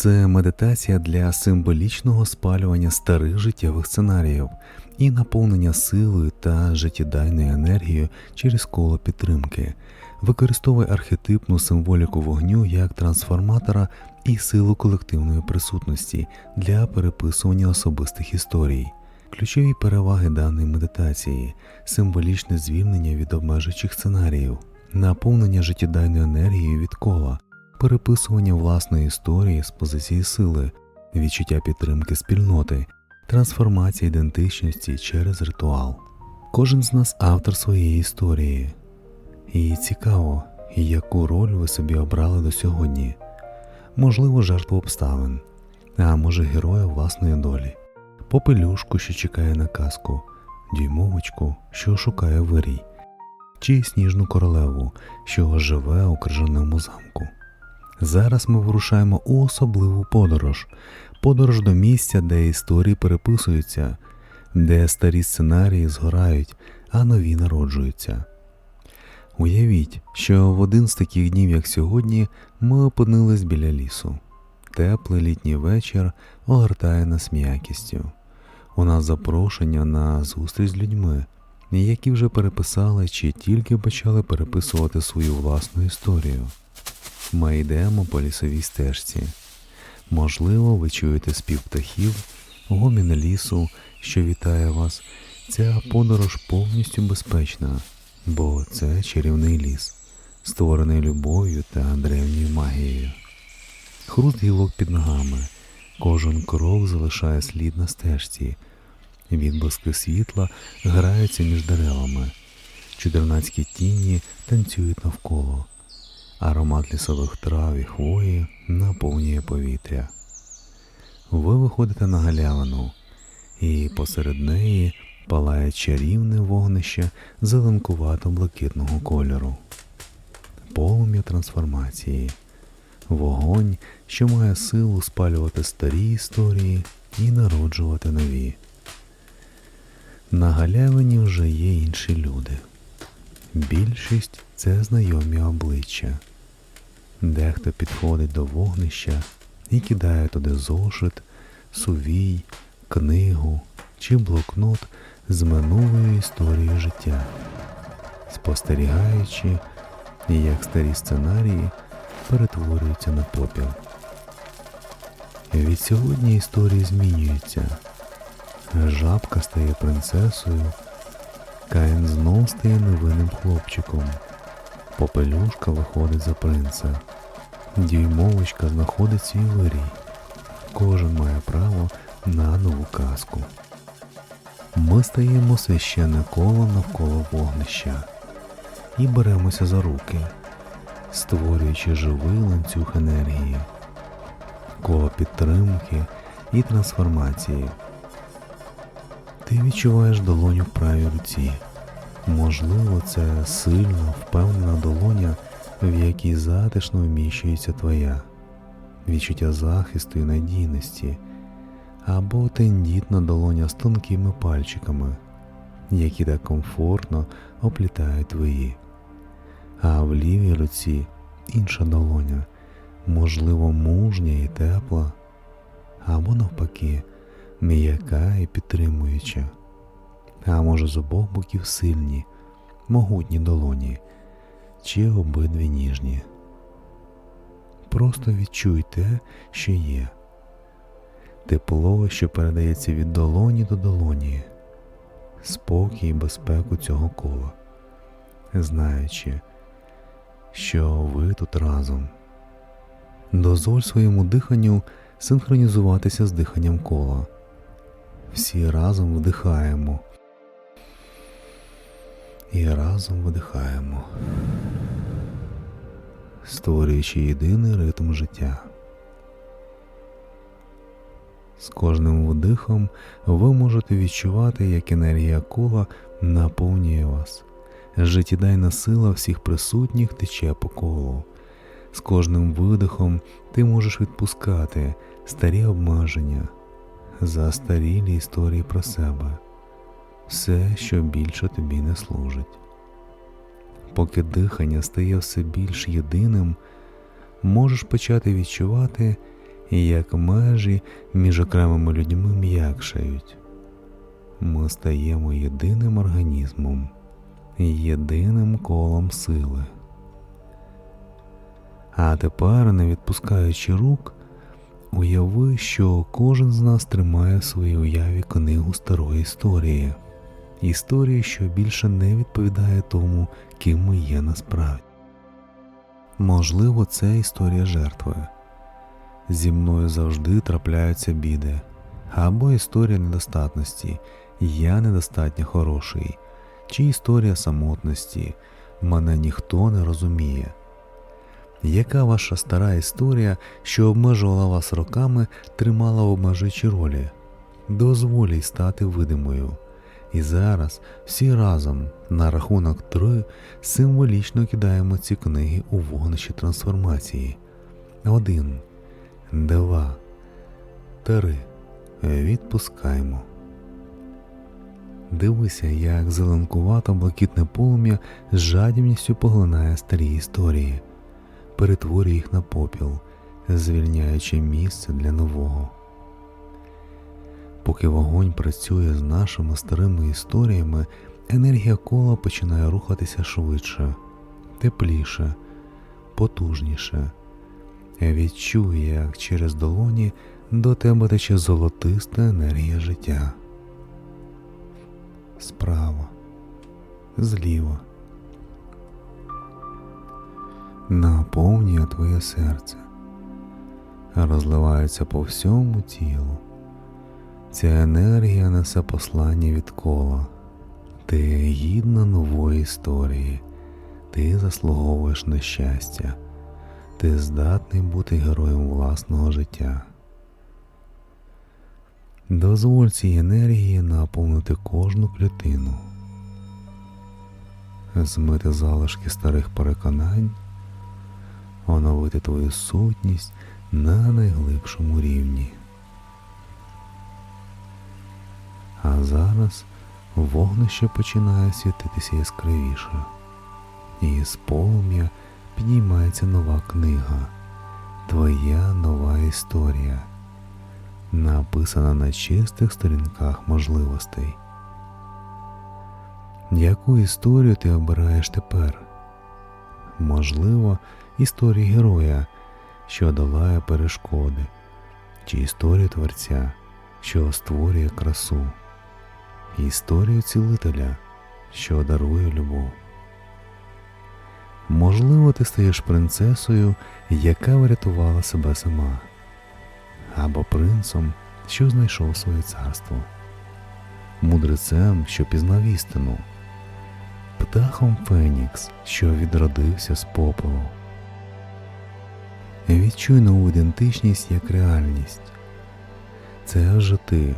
це медитація для символічного спалювання старих життєвих сценаріїв і наповнення силою та життєдайною енергією через коло підтримки. Використовуй архетипну символіку вогню як трансформатора і силу колективної присутності для переписування особистих історій. Ключові переваги даної медитації символічне звільнення від обмежуючих сценаріїв, наповнення життєдайною енергією від кола, переписування власної історії з позиції сили, відчуття підтримки спільноти, трансформація ідентичності через ритуал. Кожен з нас автор своєї історії. І цікаво, яку роль ви собі обрали до сьогодні. Можливо, жертву обставин, а може героя власної долі, попелюшку, що чекає на казку, дюймовочку, що шукає вирій, чи сніжну королеву, що живе у крижаному замку. Зараз ми вирушаємо у особливу подорож, подорож до місця, де історії переписуються, де старі сценарії згорають, а нові народжуються. Уявіть, що в один з таких днів, як сьогодні, ми опинились біля лісу. Теплий літній вечір огортає нас м'якістю. У нас запрошення на зустріч з людьми, які вже переписали чи тільки почали переписувати свою власну історію. Ми йдемо по лісовій стежці. Можливо, ви чуєте спів птахів, гомін лісу, що вітає вас. Ця подорож повністю безпечна, бо це чарівний ліс, створений любов'ю та древньою магією. Хруст гілок під ногами, кожен крок залишає слід на стежці. Відблиски світла граються між деревами, чудернацькі тіні танцюють навколо. Аромат лісових трав і хвої наповнює повітря. Ви виходите на галявину, і посеред неї палає чарівне вогнище зеленкувато-блакитного кольору. Полум'я трансформації, вогонь, що має силу спалювати старі історії і народжувати нові. На галявині вже є інші люди. Більшість це знайомі обличчя. Дехто підходить до вогнища і кидає туди зошит, сувій, книгу чи блокнот з минулою історією життя, спостерігаючи, як старі сценарії перетворюються на попіл. Від сьогодні історії змінюються. Жабка стає принцесою, Каїн знов стає невинним хлопчиком. Попелюшка виходить за принца. Дюймовочка знаходить свій вирій. Кожен має право на нову казку. Ми стаємо священне коло навколо вогнища і беремося за руки, створюючи живий ланцюг енергії, коло підтримки і трансформації. Ти відчуваєш долоню в правій руці. Можливо, це сильна, впевнена долоня, в якій затишно вміщується твоя, відчуття захисту і надійності, або тендітна долоня з тонкими пальчиками, які так комфортно оплітають твої. А в лівій руці інша долоня, можливо, мужня і тепла, або навпаки м'яка і підтримуюча, а може з обох боків сильні, могутні долоні чи обидві ніжні. Просто відчуй те, що є, тепло, що передається від долоні до долоні, спокій і безпеку цього кола, знаючи, що ви тут разом. Дозволь своєму диханню синхронізуватися з диханням кола. Всі разом вдихаємо. І разом видихаємо, створюючи єдиний ритм життя. З кожним вдихом ви можете відчувати, як енергія кола наповнює вас. Життєдайна сила всіх присутніх тече по колу. З кожним видихом ти можеш відпускати старі обмеження застарілі історії про себе, все, що більше тобі не служить. Поки дихання стає все більш єдиним, можеш почати відчувати, як межі між окремими людьми м'якшають. Ми стаємо єдиним організмом, єдиним колом сили. А тепер, не відпускаючи рук, уяви, що кожен з нас тримає в своїй уяві книгу старої історії, історії, що більше не відповідає тому, ким ми є насправді. Можливо, це історія жертви. Зі мною завжди трапляються біди, або історія недостатності, я недостатньо хороший, чи історія самотності, мене ніхто не розуміє. Яка ваша стара історія, що обмежувала вас роками, тримала в обмежуючій ролі? Дозволь їй стати видимою. І зараз всі разом на рахунок три символічно кидаємо ці книги у вогнище трансформації. Один, два, три. Відпускаємо. Дивися, як зеленкувато блакитне полум'я з жадібністю поглинає старі історії, перетворює їх на попіл, звільняючи місце для нового. Поки вогонь працює з нашими старими історіями, енергія кола починає рухатися швидше, тепліше, потужніше. Відчуй, як через долоні до тебе тече золотиста енергія життя. Справа, зліва. Наповнює твоє серце, розливається по всьому тілу. Ця енергія несе послання від кола. Ти гідна нової історії, ти заслуговуєш на щастя, ти здатний бути героєм власного життя. Дозволь цій енергії наповнити кожну клітину, змити залишки старих переконань, оновити твою сутність на найглибшому рівні. Зараз вогнище починає світитися яскравіше, і з полум'я підіймається нова книга, твоя нова історія, написана на чистих сторінках можливостей. Яку історію ти обираєш тепер? Можливо, історію героя, що долає перешкоди, чи історію творця, що створює красу історію цілителя, що дарує любов. Можливо, ти стаєш принцесою, яка врятувала себе сама, або принцом, що знайшов своє царство, мудрецем, що пізнав істину, птахом Фенікс, що відродився з попелу. Відчуй нову ідентичність як реальність. Це вже ти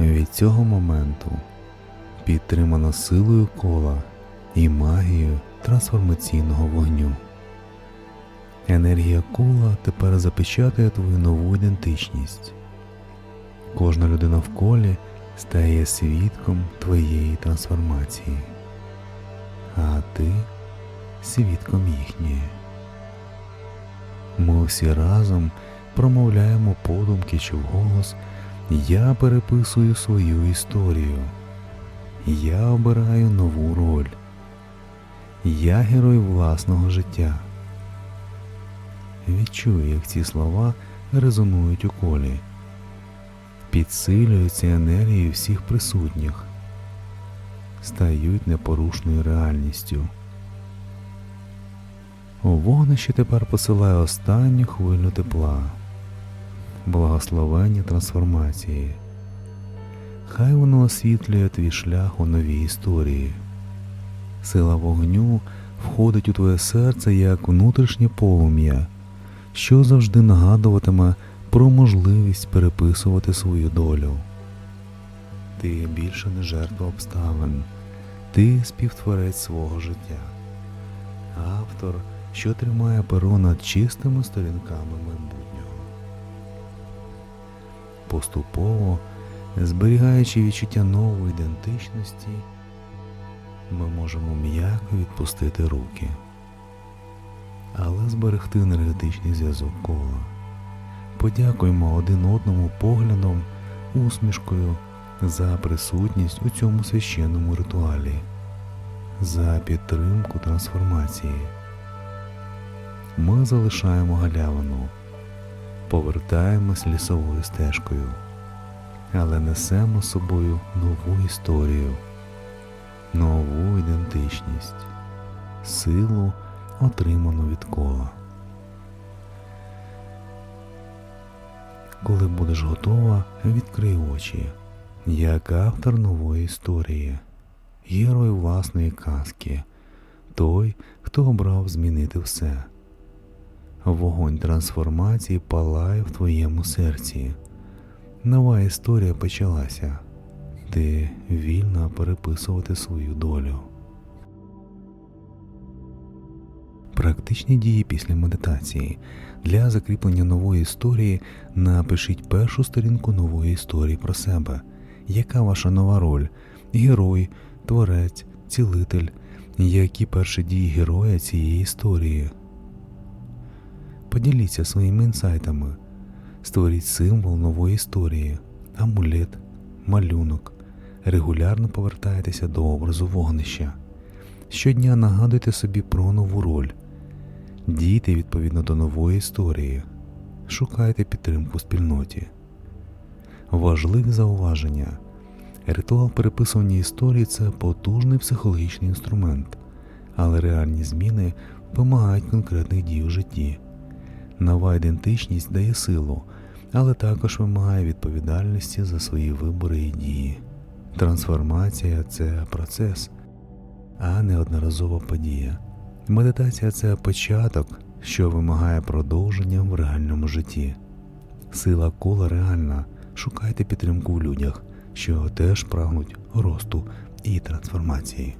від цього моменту підтримана силою кола і магією трансформаційного вогню. Енергія кола тепер запечатує твою нову ідентичність. Кожна людина в колі стає свідком твоєї трансформації, а ти свідком їхньої. Ми всі разом промовляємо подумки чи вголос Я переписую свою історію. Я обираю нову роль. Я герой власного життя. Відчую, як ці слова резонують у колі, підсилюються енергією всіх присутніх, стають непорушною реальністю. У вогнище тепер посилає останню хвилю тепла, благословення трансформації. Хай воно освітлює твій шлях у новій історії. Сила вогню входить у твоє серце як внутрішнє полум'я, що завжди нагадуватиме про можливість переписувати свою долю. Ти більше не жертва обставин, ти співтворець свого життя, автор, що тримає перо над чистими сторінками майбутнього. Поступово зберігаючи відчуття нової ідентичності, ми можемо м'яко відпустити руки, але зберегти енергетичний зв'язок кола, Подякуємо один одному поглядом, усмішкою за присутність у цьому священному ритуалі, за підтримку трансформації. Ми залишаємо галявину, повертаємось лісовою стежкою, але несемо собою нову історію, нову ідентичність, силу, отриману від кола. Коли будеш готова, відкрий очі, як автор нової історії, герой власної казки, той, хто обрав змінити все. Вогонь трансформації палає в твоєму серці. Нова історія почалася. Ти вільна переписувати свою долю. Практичні дії після медитації. Для закріплення нової історії напишіть першу сторінку нової історії про себе. Яка ваша нова роль? Герой, творець, цілитель. Які перші дії героя цієї історії? Поділіться своїми інсайтами. Створіть символ нової історії, амулет, малюнок. Регулярно повертайтеся до образу вогнища. Щодня нагадуйте собі про нову роль. Дійте відповідно до нової історії. Шукайте підтримку в спільноті. Важливі зауваження. Ритуал переписування історії це потужний психологічний інструмент, але реальні зміни вимагають конкретних дій у житті. Нова ідентичність дає силу, але також вимагає відповідальності за свої вибори і дії. Трансформація це процес, а не одноразова подія. Медитація це початок, що вимагає продовження в реальному житті. Сила кола реальна. Шукайте підтримку в людях, що теж прагнуть росту і трансформації.